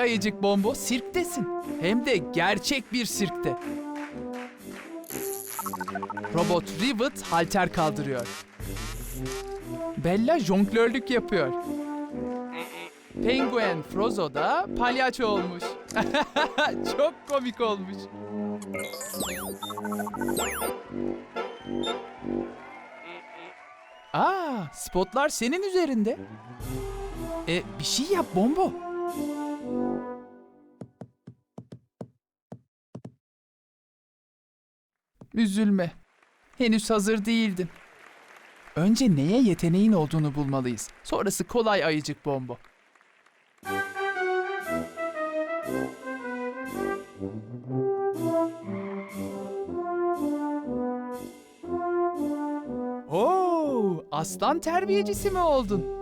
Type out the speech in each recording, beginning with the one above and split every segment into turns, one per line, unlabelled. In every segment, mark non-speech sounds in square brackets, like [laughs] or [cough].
Ayıcık bombo sirktesin. Hem de gerçek bir sirkte. Robot Rivet halter kaldırıyor. Bella jonglörlük yapıyor. Penguen Frozo da palyaço olmuş. [laughs] Çok komik olmuş. Aa, spotlar senin üzerinde. E, bir şey yap Bombo. Üzülme. Henüz hazır değildin. Önce neye yeteneğin olduğunu bulmalıyız. Sonrası kolay ayıcık Bombo. Oo, aslan terbiyecisi mi oldun?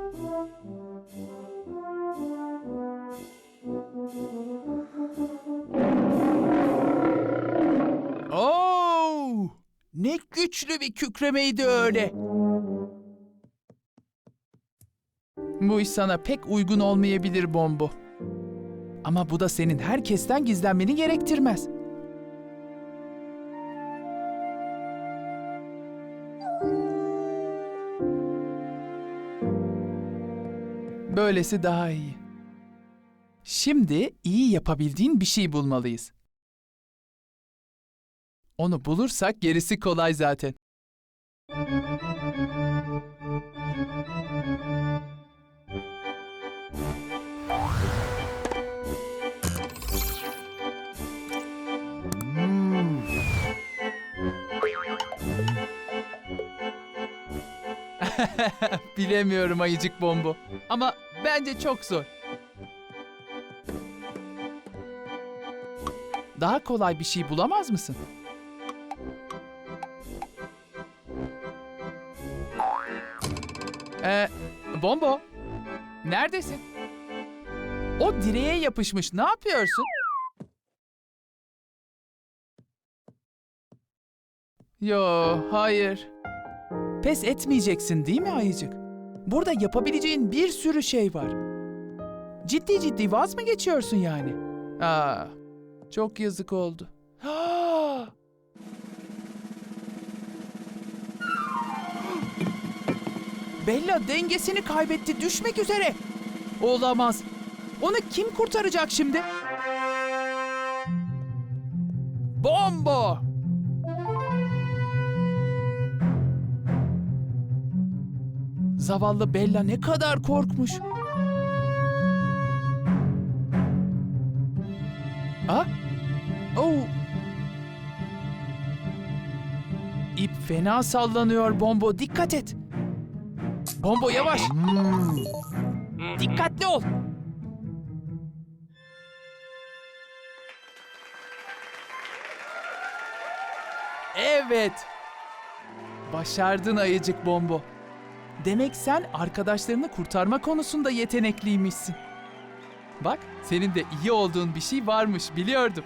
Ne güçlü bir kükremeydi öyle. Bu iş sana pek uygun olmayabilir Bombo. Ama bu da senin herkesten gizlenmeni gerektirmez. Böylesi daha iyi. Şimdi iyi yapabildiğin bir şey bulmalıyız. Onu bulursak gerisi kolay zaten. [laughs] Bilemiyorum ayıcık bombo. Ama bence çok zor. Daha kolay bir şey bulamaz mısın? Ee, Bombo, neredesin? O direğe yapışmış. Ne yapıyorsun? Yo, hayır. Pes etmeyeceksin değil mi ayıcık? Burada yapabileceğin bir sürü şey var. Ciddi ciddi vaz mı geçiyorsun yani? Aa, çok yazık oldu. Bella dengesini kaybetti, düşmek üzere. Olamaz. Onu kim kurtaracak şimdi? Bombo! Zavallı Bella ne kadar korkmuş. Ha? Oh. İp fena sallanıyor Bombo. Dikkat et. Bombo yavaş. Dikkatli ol. Evet. Başardın ayıcık Bombo. Demek sen arkadaşlarını kurtarma konusunda yetenekliymişsin. Bak, senin de iyi olduğun bir şey varmış biliyordum.